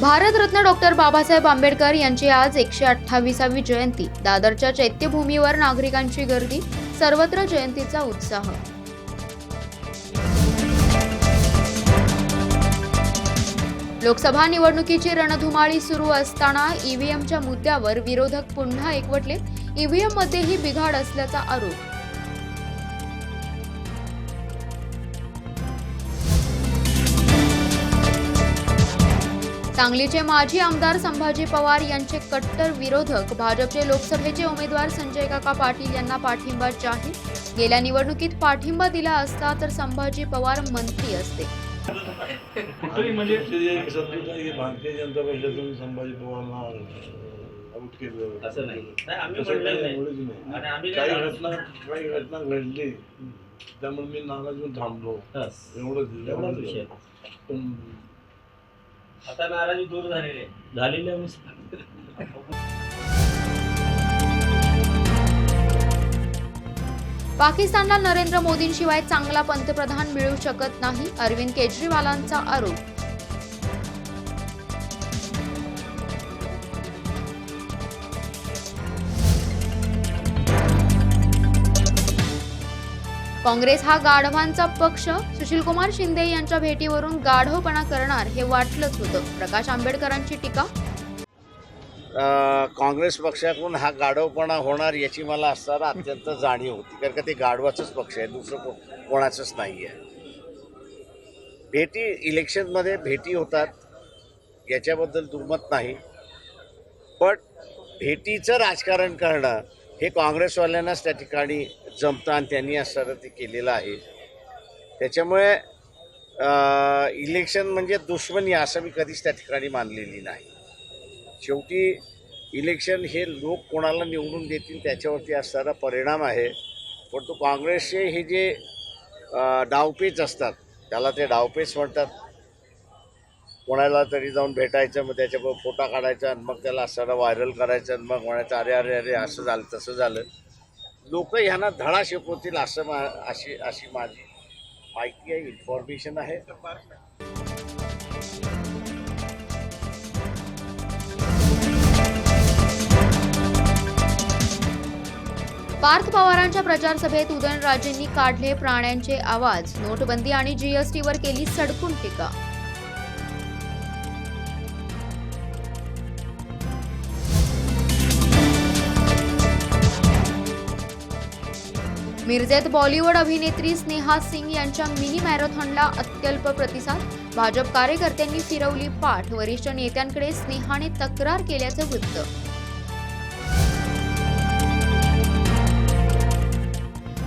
Bharat Ratna doctor Babasaheb Ambedkar यांची आज एकशे अठ्ठावीसावी जयंती. दादरच्या चैत्यभूमीवर नागरिकांची गर्दी सर्वत्र जयंतीचा उत्साह. लोकसभा निवडणुकीची रणधुमाळी सुरू असताना ईव्हीएमच्या मुद्द्यावर विरोधक पुन्हा एकवटले. ईव्हीएम मध्येही बिघाड असल्याचा आरोप. सांगलीचे माजी आमदार संभाजी पवार यांचे कट्टर विरोधक भाजपचे लोकसभेचे उमेदवार संजय काका पाटील यांना पाठिंबा जाहीर. गेल्या निवडणुकीत पाठिंबा दिला असता तर संभाजी पवार मंत्री असते. म्हणजे भारतीय जनता पक्षातून संभाजी घडली त्यामुळे मी नाराज होऊन थांबलो. विषय. पण आता नाराजी दूर झालेली आहे. झालेली आहे पाकिस्तानला नरेंद्र मोदींशिवाय चांगला पंतप्रधान मिळू शकत नाही अरविंद केजरीवालांचा आरोप काँग्रेस हा गाढवांचा पक्ष. सुशीलकुमार शिंदे यांच्या भेटीवरून गाढवपणा करणार हे वाटलंच होतं. प्रकाश आंबेडकरांची टीका? काँग्रेस पक्षाकडून हा गाढवपणा होणार याची मला असताना अत्यंत जाणीव होती. कारण का ते गाढवाचंच पक्ष आहे दुसरं को कोणाचंच नाही आहे. भेटी इलेक्शनमध्ये भेटी होतात याच्याबद्दल दुर्मत नाही. पण भेटीचं राजकारण करणं हे काँग्रेसवाल्यांनाच त्या ठिकाणी जमतं आणि त्यांनी असताना ते केलेलं आहे. त्याच्यामुळे इलेक्शन म्हणजे दुश्मनी असं मी कधीच त्या ठिकाणी मानलेली नाही. शेवटी इलेक्शन हे लोक कोणाला निवडून देतील त्याच्यावरती असणारा परिणाम आहे. पण तो काँग्रेसचे हे जे डावपेच असतात त्याला ते डावपेच म्हणतात. कोणाला तरी जाऊन भेटायचं मग त्याच्याबरोबर फोटा काढायचा आणि मग त्याला असणारा व्हायरल करायचं आणि मग म्हणायचं अरे अरे अरे असं झालं तसं झालं. लोक ह्यांना धडा शिकवतील असं मा अशी अशी माझी माहिती आहे इन्फॉर्मेशन आहे. पार्थ पवारांच्या प्रचारसभेत उदयनराजेंनी काढले प्राण्यांचे आवाज. नोटबंदी आणि जीएसटीवर केली सडकून टीका. मिरजेत बॉलिवूड अभिनेत्री स्नेहा सिंग यांच्या मिनी मॅरेथॉनला अत्यल्प प्रतिसाद. भाजप कार्यकर्त्यांनी फिरवली पाठ. वरिष्ठ नेत्यांकडे स्नेहाने तक्रार केल्याचं वृत्त.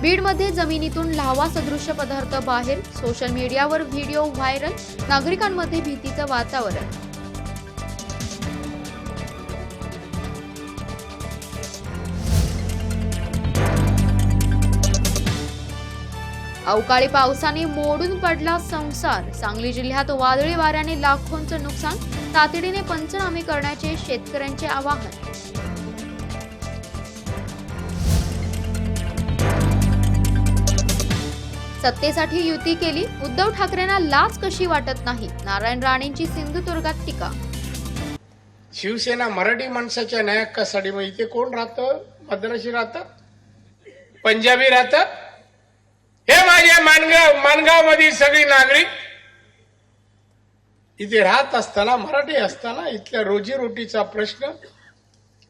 बीडमध्ये जमिनीतून लावा सदृश्य पदार्थ बाहेर. सोशल मीडियावर व्हिडिओ व्हायरल. नागरिकांमध्ये भीतीचं वातावरण. अवकाळी पावसाने मोडून पडला संसार. सांगली जिल्ह्यात वादळी वाऱ्याने लाखोंचं नुकसान तातडीने पंचनामे करण्याचे शेतकऱ्यांचे आवाहन. सत्तेसाठी युती केली उद्धव ठाकरेंना लाच कशी वाटत नाही? नारायण राणेंची सिंधुदुर्गात टीका. शिवसेना मराठी माणसाच्या न्यायकासाठी हक्कासाठी मग इथे कोण राहतं? मद्राशी राहतं? पंजाबी राहतं? हे माझ्या मानगाव मानगाव मधील सगळी नागरिक इथे राहत असताना मराठी असताना इथल्या रोजीरोटीचा प्रश्न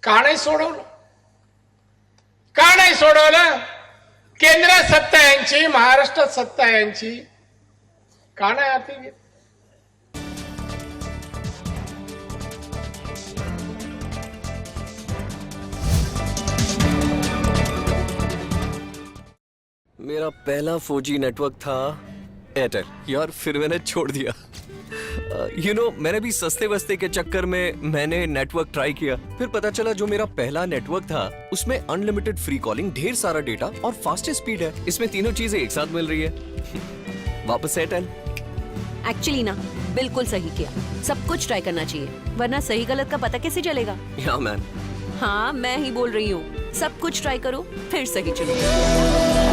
का नाही सोडवलं. का नाही सोडवलं. केंद्रात सत्ता यांची महाराष्ट्रात सत्ता यांची का नाही हाती घेत मेरा पहला 4G नेटवर्क था एयरटेल यार फिर मैंने छोड़ दिया। You uh, know you know, मैंने भी सस्ते वस्ते के चक्कर में मैंने नेटवर्क ट्राई किया। फिर पता चला जो मेरा पहला नेटवर्क था उसमें अनलिमिटेड फ्री कॉलिंग ढेर सारा डेटा और फास्टेस्ट स्पीड है। इसमें तीनों चीज़ें एक साथ मिल रही है। वापस एयरटेल एक्चुअली ना बिल्कुल सही किया। सब कुछ ट्राई करना चाहिए वरना सही गलत का पता कैसे चलेगा? या मैन हाँ मैं ही बोल रही हूँ। सब कुछ ट्राई करो फिर सही चलो